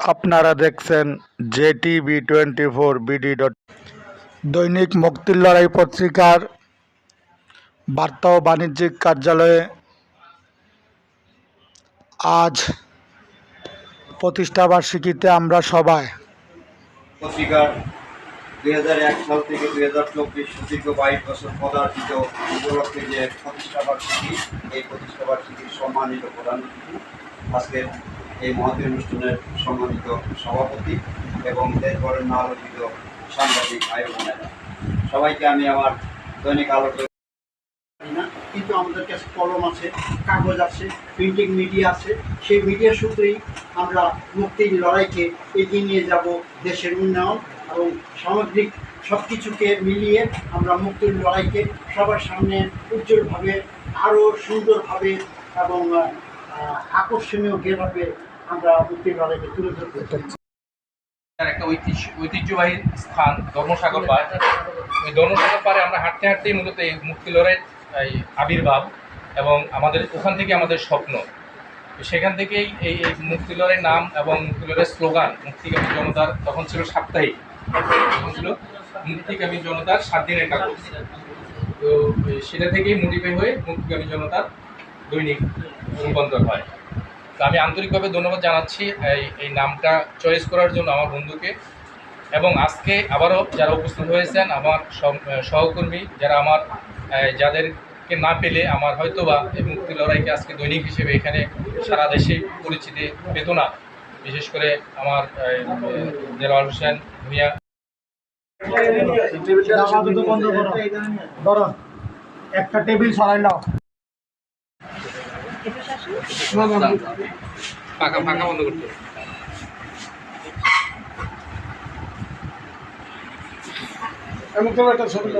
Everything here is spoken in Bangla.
আপনারা দেখছেন J TV twenty four BD dot দৈনিক মুক্তির লড়াই পত্রিকার বার্তা ও বাণিজ্যিক কার্যালয়ে আজ প্রতিষ্ঠাবার্ষিকীতে আমরা সবাই পত্রিকার দুই হাজার এক সাল থেকে দুই হাজার চব্বিশ সুদীর্ঘ বাইশ বছর উপলক্ষে যে প্রতিষ্ঠা বার্ষিকী এই প্রতিষ্ঠা বার্ষিকীর সম্মানিত প্রধান আজকের এই মহতী অনুষ্ঠানের সম্মানিত সভাপতি এবং দেশভরের আলোচিত সাংবাদিক বোনেরা। সবাইকে আমি আমার দৈনিক আলোচনা না, কিন্তু আমাদের কাছে কলম আছে, কাগজ আছে প্রিন্টিং মিডিয়া আছে। সেই মিডিয়া সূত্রেই আমরা মুক্তির লড়াইকে এগিয়ে নিয়ে যাব দেশের উন্নয়ন এবং সামগ্রিক সব কিছুকে মিলিয়ে আমরা মুক্তির লড়াইকে সবার সামনে উজ্জ্বলভাবে, আরও সুন্দরভাবে এবং আকর্ষণীয় গেভাবে আমরা মুক্তির তুলে একটা ঐতিহ্য, ঐতিহ্যবাহী স্থান ধর্মসাগর পাড় ওই ধর্মসাগর পাড়ে আমরা হাঁটতে হাঁটতেই মূলত এই মুক্তি লড়াইয়ের এই আবির্ভাব এবং আমাদের ওখান থেকে আমাদের স্বপ্ন। সেখান থেকেই এই এই মুক্তি লড়াইয়ের নাম এবং মুক্তি লড়াইয়ের স্লোগান, মুক্তিকামী জনতার তখন ছিল সাপ্তাহিক। তখন ছিল মুক্তিকামী জনতার সাত দিনের কাগজ। তো সেটা থেকেই মোটিফাই হয়ে মুক্তিকামী জনতার দৈনিক রূপান্তর হয়। আমি আন্তরিকভাবে ধন্যবাদ জানাচ্ছি এই এই নামটা চয়েস করার জন্য আমার বন্ধুকে এবং আজকে আবারও যারা উপস্থিত হয়েছেন আমার সহকর্মী যারা আমার যাদেরকে না পেলে আমার হয়তো বা এই মুক্তি লড়াইকে আজকে দৈনিক হিসেবে এখানে সারা দেশে পরিচিতি পেত না বিশেষ করে আমার আহ, হোসেন ভূঁইয়া একটা টেবিল সরাই নাও ফাঁকা ফাঁকা বন্ধ করতে হবে। তো একটা ছবি